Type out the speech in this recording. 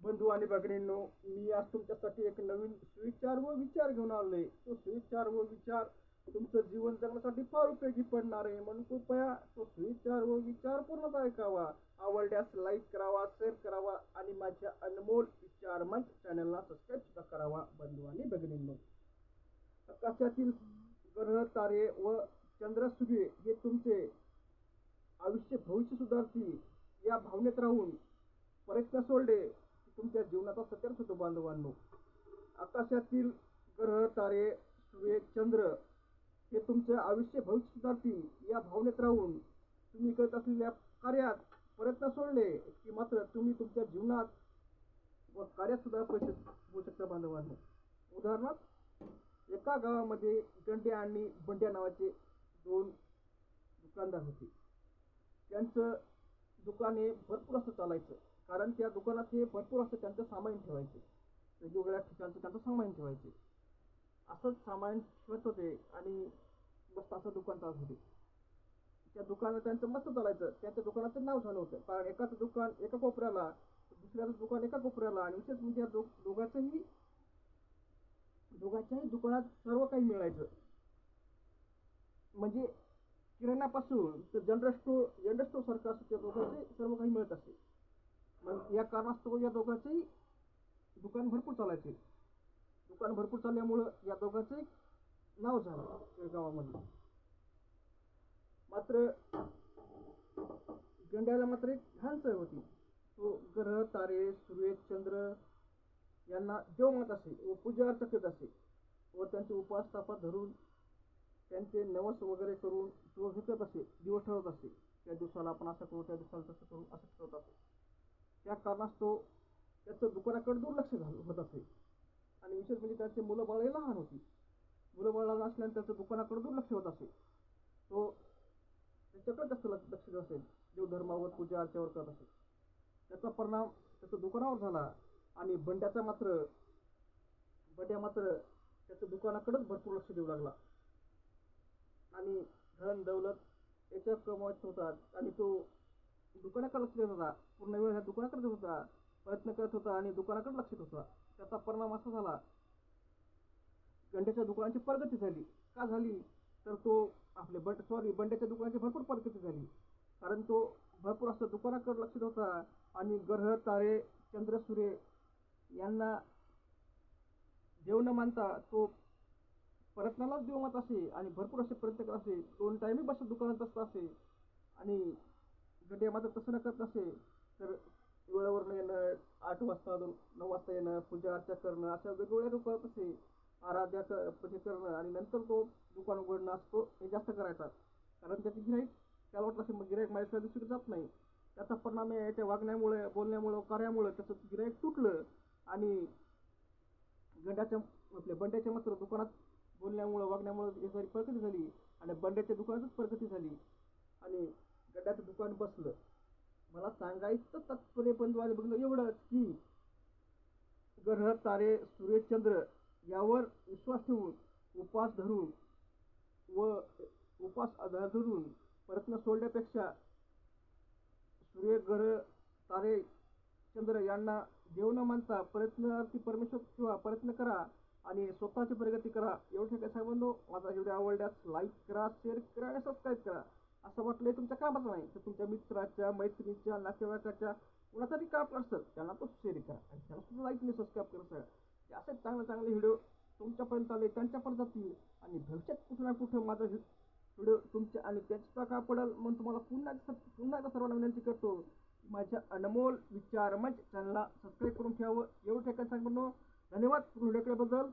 बंधू आणि भगिनींनो मी आज तुमच्यासाठी एक नवीन सुविचार व विचार घेऊन आलो आहे तो सुविचार व विचार तुमचं जीवन जगण्यासाठी फार उपयोगी पडणार आहे. म्हणून कृपया तो सुविचार व विचार पूर्ण ऐकावा. आवडल्यास लाईक करावा शेअर करावा आणि माझ्या अनमोल विचार मंच चॅनलला सबस्क्राईब सुद्धा करावा बंधू आणि भगिनींनो आकाशातील ग्रह तारे व चंद्र सूर्य हे तुमचे आयुष्य भविष्य सुधारतील या भावनेत राहून प्रयत्न सोडले तुमच्या जीवनाचा सत्यार्थ होतो बांधवांनो आकाशातील ग्रह तारे सूर्य चंद्र हे तुमचे आयुष्य भविष्य सुधारतील या भावनेत राहून तुम्ही करत असलेल्या कार्यात प्रयत्न सोडले की मात्र तुम्ही तुमच्या जीवनात व कार्यात सुद्धा पैसे होऊ शकता बांधवांनो. उदाहरणार्थ एका गावामध्ये गंड्या आणि बंड्या नावाचे दोन दुकानदार होते. त्यांचं दुकाने भरपूर असं चालायचं. कारण त्या दुकानात हे भरपूर असं त्यांचं सामान ठेवायचे. वेगवेगळ्या ठिकाणचं त्यांचं सामान ठेवायचे. असंच सामान ठेवत होते आणि मस्त असं दुकान चालत होते. त्या दुकानात त्यांचं मस्त चालायचं. त्यांच्या दुकानाचं नाव झालं होतं. कारण एकाचं दुकान एका कोपऱ्याला दुसऱ्याचं दुकान एका कोपऱ्याला आणि विशेष म्हणजे या दो दोघांचंही दोघांच्याही दुकानात सर्व काही मिळायचं. म्हणजे किराण्यापासून तर जनरल स्टोर जनरल स्टोर सारखं असं त्या दोघांचे सर्व काही मिळत असे. या कारणास्तव या दोघांचेही दुकान भरपूर चालायचे. दुकान भरपूर चालल्यामुळं या दोघांचे नाव झालं त्या गावामध्ये मात्र गंड्याला मात्र एक घाण सवय होती. तो ग्रह तारे सूर्य चंद्र यांना देव मात असे व पूजा अर्चा करत असे व त्यांचे उपासतापा धरून त्यांचे नवस वगैरे करून तो विकत असे दिवस ठरवत असे त्या दिवसाला आपण असं करू त्या दिवसाला तसं करू असं ठरवत असे. त्या कारणास्तव त्याचं दुकानाकडे दुर्लक्ष झालं होत असे. आणि विशेष म्हणजे त्याचे मुलं बाळही लहान होती. मुलं बाळ लहान असल्याने त्याचं दुकानाकडे दुर्लक्ष होत असे. तो त्याच्याकडे जास्त लक्ष लक्ष देत असेल देवधर्मावर पूजा अर्च्यावर करत असेल त्याचा परिणाम त्याचं दुकानावर झाला. आणि बंड्याचा मात्र बंड्या मात्र त्याचं दुकानाकडेच भरपूर लक्ष देऊ लागला. आणि धन दौलत याच्या कमवत होता आणि तो दुकानाकडे लक्ष देत होता. पूर्ण वेळ ह्या दुकानाकडे देत होता. प्रयत्न करत होता आणि दुकानाकडे लक्ष देत होता. त्याचा परिणाम असा झाला. गंड्याच्या दुकानाची प्रगती झाली. का झाली? तर तो आपले बंड सॉरी बंड्याच्या दुकानाची भरपूर प्रगती झाली. कारण तो भरपूर असं दुकानाकडे लक्ष देत होता. आणि ग्रह तारे चंद्र सूर्य यांना देव न मानता तो प्रयत्नालाच देव मात असे आणि भरपूर असे प्रयत्न करत असे. दोन टायमी बसत दुकानात असत असे. आणि जर मात्र तसं न करत असे तर वेळेवर येणं आठ वाजता अजून नऊ वाजता येणं पूजा अर्चा करणं अशा वेगवेगळ्या रूप करत असे आराध्या क पूजे करणं आणि नंतर तो दुकान उघडणं असतो हे जास्त करायचा. कारण त्याची गिराईक त्याला वाटलं असेल मग गिराईक माझ्या दुसरीकडे जात नाही. त्याचा परिणाम आहे याच्या वागण्यामुळे बोलण्यामुळं कार्यामुळं त्याचं गिराईक तुटलं आणि गंड्याच्या आपल्या बंड्याच्या मात्र दुकानात बोलण्यामुळं वागण्यामुळं हे झाली प्रगती झाली आणि बंड्याच्या दुकानातच प्रगती झाली बसलं. मला सांगायचं तात्पर्य बंधू बघलं एवढंच की ग्रह तारे सूर्यचंद्र यावर विश्वास ठेवून उपास धरून व उपास आधार धरून प्रयत्न सोडण्यापेक्षा सूर्य ग्रह तारे चंद्र यांना देव न मानता प्रयत्नार्थी परमेश्वर किंवा प्रयत्न करा आणि स्वतःची प्रगती करा. एवढे काय साहेबांनो. माझा व्हिडिओ आवडल्यास लाईक करा शेअर करा आणि सबस्क्राईब करा. असं वाटलंय तुमच्या कामाचं नाही तर तुमच्या मित्राच्या मैत्रिणीच्या नातेवाईकाच्या कुणाचा कुणासाठी काम असेल त्यांना तो शेअर करा आणि त्यांना सुद्धा लाईक आणि सबस्क्राईब करा सगळं हे असे चांगले चांगले व्हिडिओ तुमच्यापर्यंत आले त्यांच्यापर्यंत जातील आणि भविष्यात कुठं ना कुठं माझा व्हिडिओ तुमच्या आणि त्यांच्या प्रकार पडेल म्हणून तुम्हाला पुन्हा पुन्हा एकदा सर्वांना विनंती करतो. माझ्या अनमोल विचार मंच चॅनलला सबस्क्राईब करून ठेवावं. एवढं ठिकाणी सांगतो धन्यवाद. व्हिडिओ केल्याबद्दल